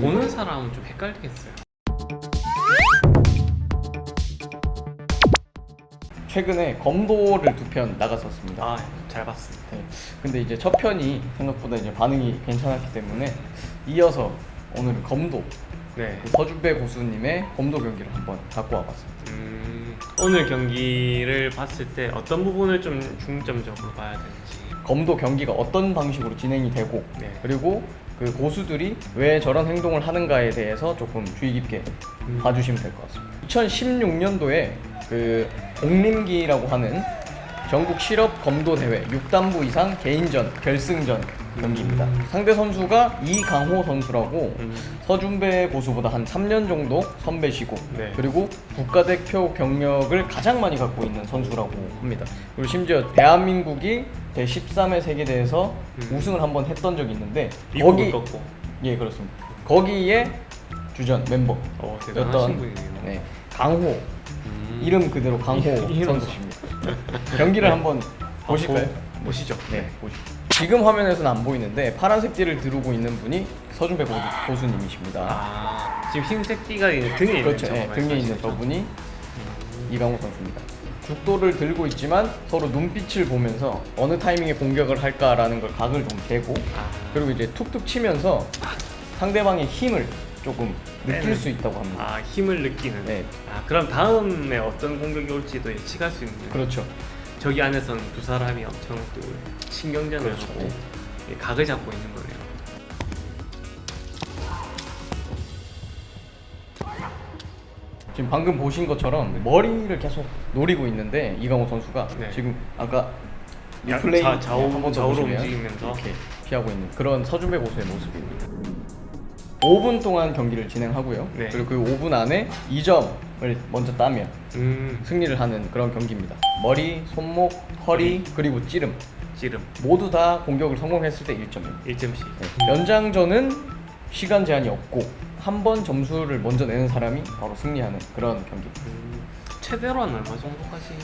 보는 사람은 좀 헷갈리겠어요. 최근에 검도를 두 편 나갔었습니다. 아, 잘 봤습니다. 네. 근데 이제 첫 편이 생각보다 이제 반응이 괜찮았기 때문에 이어서 오늘은 검도 네. 그 서준배 고수님의 검도 경기를 한번 갖고 와봤습니다. 음, 오늘 경기를 봤을 때 어떤 부분을 좀 중점적으로 봐야 되는지. 검도 경기가 어떤 방식으로 진행이 되고 네. 그리고 그 고수들이 왜 저런 행동을 하는가에 대해서 조금 주의 깊게 음. 봐주시면 될 것 같습니다. 2016년도에 그 공림기라고 하는 전국 실업 검도 대회 6단부 이상 개인전 결승전 경기입니다. 음. 상대 선수가 이강호 선수라고 음, 서준배 고수보다 한 3년 정도 선배시고 네. 그리고 국가대표 경력을 가장 많이 갖고 있는 선수라고 합니다. 그리고 심지어 대한민국이 제 13회 세계대회에서 음. 우승을 한번 했던 적이 있는데 미국을 꺾고. 예 그렇습니다. 거기에 주전 멤버 어, 대단하신 였던 분이네요. 네, 강호 음. 이름 그대로 강호 이름. 선수입니다. 경기를 네. 한번 보실까요? 보- 보시죠. 네, 보시죠. 지금 화면에서는 안 보이는데 파란색 띠를 두르고 있는 분이 서준배 고- 고수님이십니다. 아, 지금 흰색 띠가 있는 등에 있는 그렇죠. 저 네, 등에 있는 말씀하시죠? 저분이 음. 이강호 선수입니다. 죽도를 들고 있지만 서로 눈빛을 보면서 어느 타이밍에 공격을 할까라는 걸 각을 좀 재고 아, 그리고 이제 툭툭 치면서 상대방의 힘을 조금 느낄 네네. 수 있다고 합니다. 아, 힘을 느끼는. 네. 아, 그럼 다음에 어떤 공격이 올지도 예측할 수 있는. 그렇죠. 저기 안에서는 두 사람이 엄청 그 신경전을 그렇죠. 하고 예, 각을 잡고 있는 거네요. 지금 방금 보신 것처럼 머리를 계속 노리고 있는데 이강호 선수가 네. 지금 아까 야, 플레이 자- 좌우- 한번더 좌우로 보시면 움직이면서. 이렇게 피하고 있는 그런 서준배 고수의 모습입니다. 5분 동안 경기를 진행하고요. 네. 그리고 그 5분 안에 2점 을 먼저 따면 음, 승리를 하는 그런 경기입니다. 머리, 손목, 허리 그리고 찌름 찌름 모두 다 공격을 성공했을 때 1점입니다. 1점씩. 연장전은 시간 제한이 없고 한 번 점수를 먼저 내는 사람이 바로 승리하는 그런 경기입니다. 음, 최대로 한 얼마 정도까지?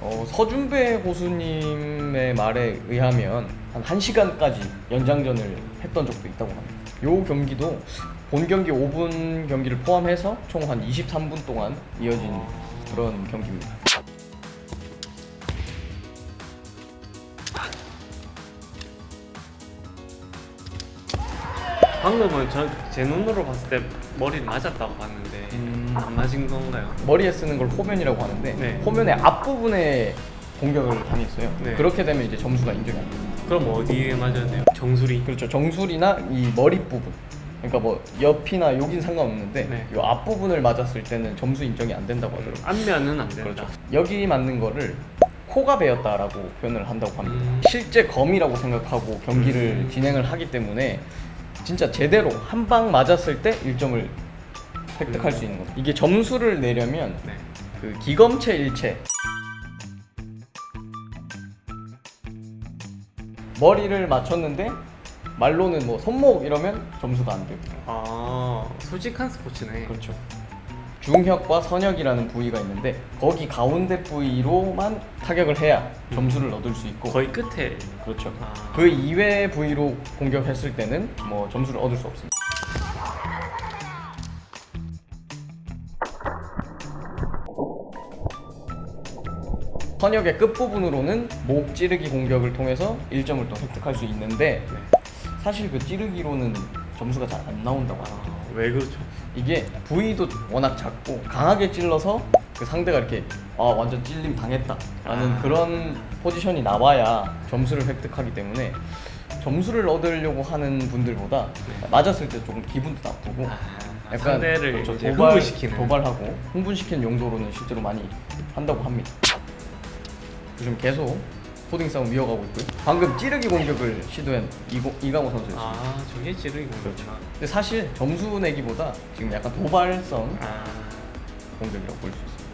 어, 서준배 고수님의 말에 의하면 한 1시간까지 연장전을 했던 적도 있다고 합니다. 요 경기도 본 경기 5분 경기를 포함해서 총 한 23분 동안 이어진 그런 경기입니다. 방금은 저 제 눈으로 봤을 때 머리를 맞았다고 봤는데 음. 안 맞은 건가요? 머리에 쓰는 걸 호면이라고 하는데 네. 호면의 앞부분에 공격을 당했어요. 네. 그렇게 되면 이제 점수가 인정이 안 됩니다. 그럼 어디에 돼요? 정수리. 그렇죠. 정수리나 이 머리 부분. 그러니까 뭐 옆이나 여긴 상관없는데 네. 이 앞부분을 맞았을 때는 점수 인정이 안 된다고 하더라고요. 안면은 안 된다. 그렇죠. 여기 맞는 거를 코가 베었다라고 표현을 한다고 합니다. 음. 실제 검이라고 생각하고 경기를 음. 진행을 하기 때문에 진짜 제대로 한 방 맞았을 때 1점을 획득할 음. 수 있는 겁니다. 이게 점수를 내려면 네. 그 기검체 일체 머리를 맞췄는데 말로는 뭐 손목 이러면 점수가 안 되고 아 솔직한 스포츠네. 그렇죠. 중혁과 선혁이라는 부위가 있는데 거기 가운데 부위로만 타격을 해야 점수를 얻을 수 있고 거의 끝에. 그렇죠. 아. 그 이외의 부위로 공격했을 때는 뭐 점수를 얻을 수 없습니다. 선역의 끝부분으로는 목 찌르기 공격을 통해서 1점을 또 획득할 수 있는데 네. 사실 그 찌르기로는 점수가 잘 안 나온다고 아, 합니다. 왜 그렇죠? 이게 부위도 워낙 작고 강하게 찔러서 그 상대가 이렇게 아 완전 찔림 당했다라는 아. 그런 포지션이 나와야 점수를 획득하기 때문에 점수를 얻으려고 하는 분들보다 네. 맞았을 때 조금 기분도 나쁘고 아, 상대를 그렇죠. 이제 도발, 흥분시키는. 도발하고 흥분시키는 용도로는 실제로 많이 한다고 합니다. 요즘 계속 포딩 싸움 이어가고 있고요. 방금 찌르기 공격을 시도한 이고, 이강호 선수였어요. 아 저게 찌르기 공격이구나. 근데 사실 점수 내기보다 지금 약간 도발성 아 공격이라고 볼 수 있습니다.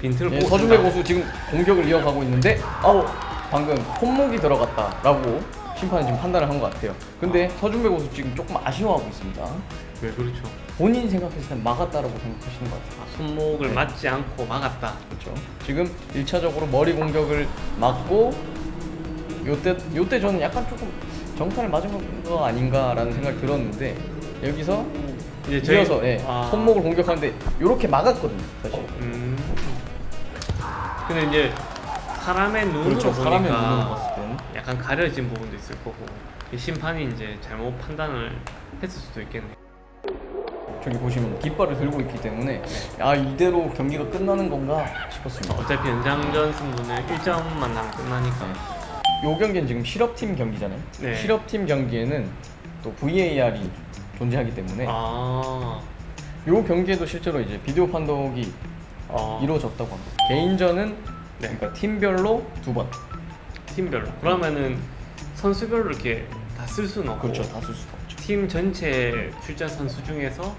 빈트를 예, 서준배 쓴다. 고수 지금 공격을 이어가고 있는데 아우 방금 손목이 들어갔다라고 심판이 지금 판단을 한 것 같아요. 근데 서준배 고수 지금 조금 아쉬워하고 있습니다. 왜 그렇죠? 본인이 생각했을 땐 막았다라고 생각하시는 것 같아요. 아, 손목을 네. 맞지 않고 막았다. 그렇죠. 지금 1차적으로 머리 공격을 맞고 요때 요때 저는 약간 조금 정타를 맞은 거 아닌가라는 생각이 들었는데 여기서 이제 저희- 이어서 예, 아. 손목을 공격하는데 이렇게 막았거든요 사실 음. 근데 이제 사람의 눈으로 그렇죠 보니까 사람의 눈으로 봤을 때는 약간 가려진 부분도 있을 거고 이 심판이 이제 잘못 판단을 했을 수도 있겠네. 저기 보시면 깃발을 들고 있기 때문에 아 이대로 경기가 끝나는 건가 싶었습니다 어차피 연장전 승부는 1점만 나면 끝나니까. 요 경기는 지금 실업팀 경기잖아요 네. 실업팀 경기에는 또 VAR이 존재하기 때문에 아. 요 경기에도 실제로 이제 비디오 판독이 어. 이루어졌다고 합니다 개인전은 네. 그러니까 팀별로 두 번 팀별로. 그러면은 선수별로 이렇게 다 쓸 수는 없고. 그렇죠 다쓸 수가 없죠 팀 전체 출전 선수 중에서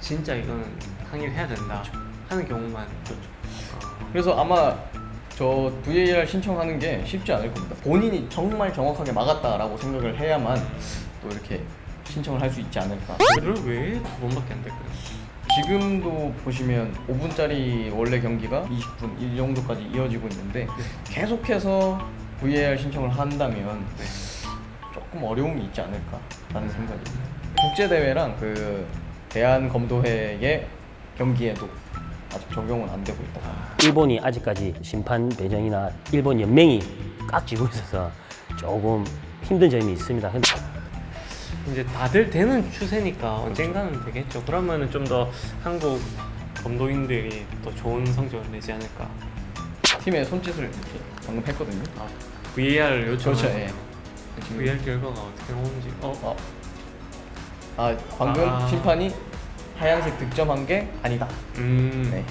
진짜 이거는 항의를 해야 된다 하는 경우만 그렇죠. 어, 그래서 아마 저 VAR 신청하는 게 쉽지 않을 겁니다. 본인이 정말 정확하게 막았다라고 생각을 해야만 또 이렇게 신청을 할 수 있지 않을까. 그걸 왜두 번밖에 안 될까요? 지금도 보시면 5분짜리 원래 경기가 20분 이 정도까지 이어지고 있는데 계속해서 VAR 신청을 한다면 네. 조금 어려움이 있지 않을까라는 생각입니다. 국제 대회랑 그 대한 검도회의 경기에도 아직 적용은 안 되고 있다. 일본이 아직까지 심판 배정이나 일본 연맹이 꽉 쥐고 있어서 조금 힘든 점이 있습니다. 근데 이제 다들 되는 추세니까 언젠가는 되겠죠. 그러면은 좀 더 한국 검도인들이 더 좋은 성적을 내지 않을까. 팀의 손짓을 이렇게 방금 했거든요. 아, VAR 요청. 그렇죠. 예. 지금 VR 결과가 어떻게 나오는지. 어, 어. 아 방금 아. 심판이 하얀색 득점한 게 아니다. 음. 네.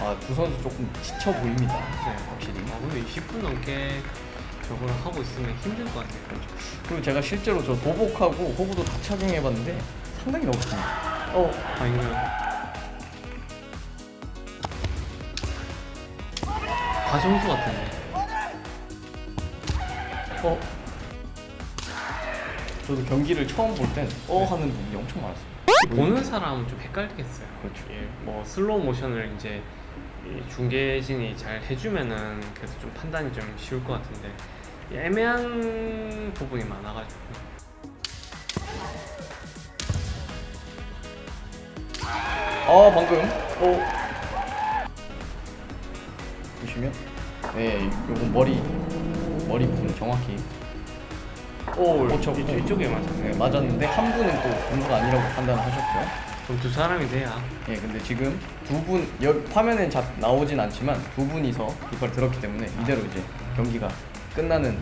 아 두 선수 조금 지쳐 보입니다. 네. 확실히. 아, 근데 20분 넘게 저걸 하고 있으면 힘들 것 같아요. 그리고 제가 실제로 저 도복하고 호구도 다 착용해봤는데 상당히 넓습니다. 어, 아니면 가정수 같은데. 어? 저도 경기를 처음 볼 땐 어 하는 분이 엄청 많았어요. 보는 사람은 좀 헷갈리겠어요. 그렇죠. 예, 뭐 슬로우 모션을 이제 이 중계진이 잘 해주면은 그래서 좀 판단이 좀 쉬울 것 같은데 이 애매한 부분이 많아가지고 아 방금 어 보시면 네 요거 머리 머리 부분 정확히 오 이쪽, 이쪽에 맞았네. 네, 맞았는데 한 분은 또 공수가 아니라고 판단하셨죠. 그럼 두 사람이 돼야 예 근데 지금 두 분 화면엔 잡 나오진 않지만 두 분이서 깃발 들었기 때문에 이대로 이제 경기가 끝나는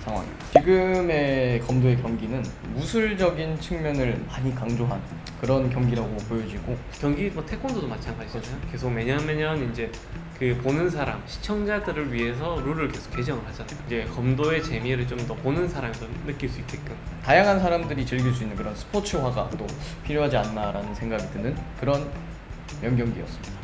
상황입니다. 지금의 검도의 경기는 무술적인 측면을 많이 강조한 그런 경기라고 보여지고 경기 뭐 태권도도 마찬가지잖아요. 계속 매년 매년 이제 그 보는 사람 시청자들을 위해서 룰을 계속 개정을 하잖아요. 이제 검도의 재미를 좀 더 보는 사람이 더 느낄 수 있게끔. 다양한 사람들이 즐길 수 있는 그런 스포츠화가 또 필요하지 않나라는 생각이 드는 그런 명경기였습니다.